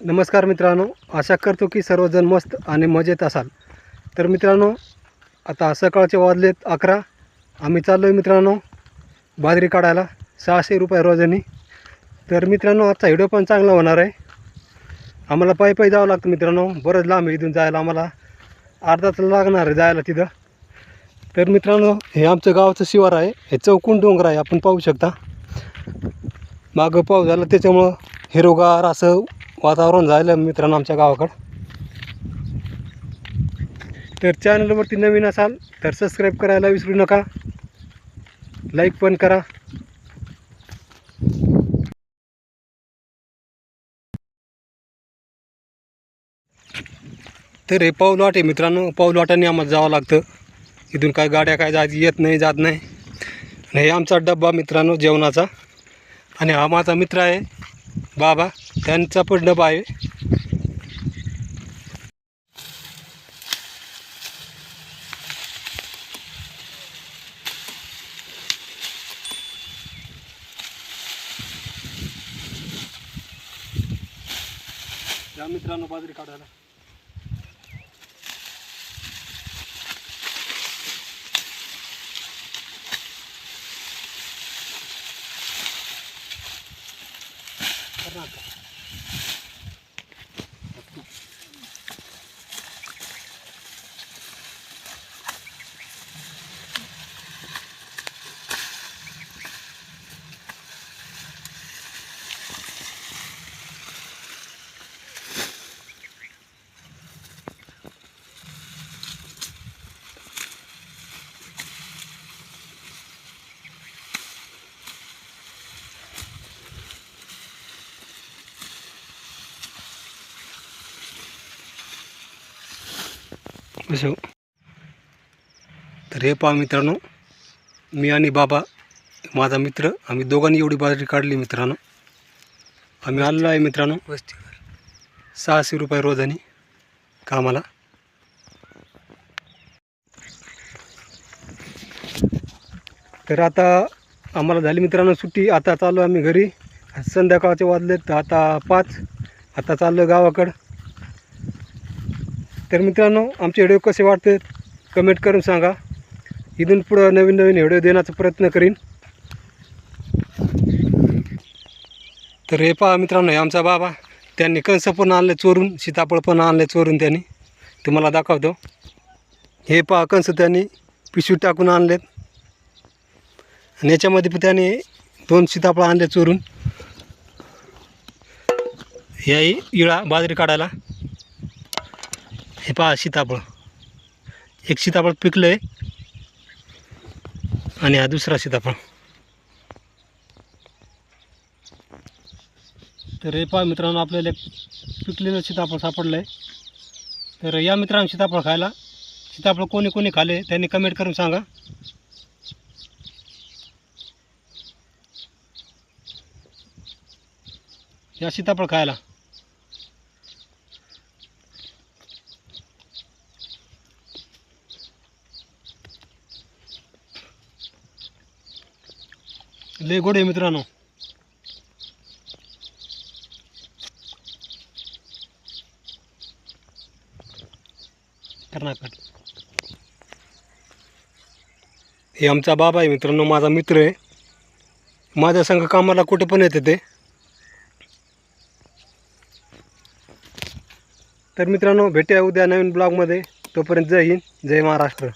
नमस्कार मित्रांनो आशा करतो की सर्वजण मस्त आणि मजेत असाल. तर मित्रांनो आता सकाळचे वाजलेत अकरा. आम्ही चाललो आहे मित्रांनो बाजरी काढायला सहाशे रुपये रोजानी. तर मित्रांनो आजचा व्हिडिओ पण चांगला होणार आहे. आम्हाला पायी पायी जावं लागतं मित्रांनो बरंच लांब इथून जायला आम्हाला. अर्धा तास लागणार आहे जायला तिथं. तर मित्रांनो हे आमचं गावाचं शिवार आहे हे चौकून डोंगर आहे आपण पाहू शकता. मागं पाऊस झाला त्याच्यामुळं हिरोगार असं वातावरण झालं मित्रांनो आमच्या गावाकडं. तर चॅनलवरती नवीन असाल तर सबस्क्राईब करायला विसरू नका. लाईक पण करा. तर हे पाऊल वाटे आहे मित्रांनो. पाऊल वाटाने आम्हाला जावं लागतं. इथून काय गाड्या काय जात येत नाही जात नाही. आणि हे आमचा डब्बा मित्रांनो जेवणाचा. आणि हा माझा मित्र आहे. बाबा त्यांचा पण डबा आहे. मित्रांनो बाजरी काढायला. कर्नाटक असो तर हे पहा मित्रांनो मी आणि बाबा माझा मित्र आम्ही दोघांनी एवढी बाजरी काढली मित्रांनो. आम्ही आलेलो आहे मित्रांनो. वस्तीवर सहाशे रुपये रोजानी कामाला. तर आता आम्हाला झाली मित्रांनो सुट्टी. आता चाललो आम्ही घरी. संध्याकाळचे वाजले तर आता पाच. आता चाललो गावाकडं. तर मित्रांनो आमचे व्हिडिओ कसे वाटते कमेंट करून सांगा. इथून पुढं नवीन नवीन व्हिडिओ देण्याचा प्रयत्न करीन. तर हे पहा मित्रांनो हे आमचा बाबा. त्यांनी कंस पण आणले चोरून सीताफळ पण आणले चोरून त्यांनी. तुम्हाला दाखवतो. हे पहा कंस त्यांनी पिशवी टाकून आणलेत. आणि याच्यामध्ये पण त्याने दोन सीताफळ आणले चोरून. याही इळा बाजरी काढायला. हे पहा सीताफळ. एक सीताफळ पिकलं आहे आणि हा दुसरा सीताफळ. तर हे पहा मित्रांनो आपल्याला एक पिकलेलं सीताफळ सापडलं आहे तर या मित्रांनो सीताफळ खायला. सीताफळ कोणी कोणी खाले त्यांनी कमेंट करून सांगा. या सीताफळ खायला. लय गोड आहे मित्रांनो. कर्नाटक हे आमचा बाबा आहे मित्रांनो माझा मित्र आहे. माझ्या संघ कामाला कुठे पण येते ते. तर मित्रांनो भेटूया उद्या नवीन ब्लॉगमध्ये. तोपर्यंत जय हिंद जय महाराष्ट्र.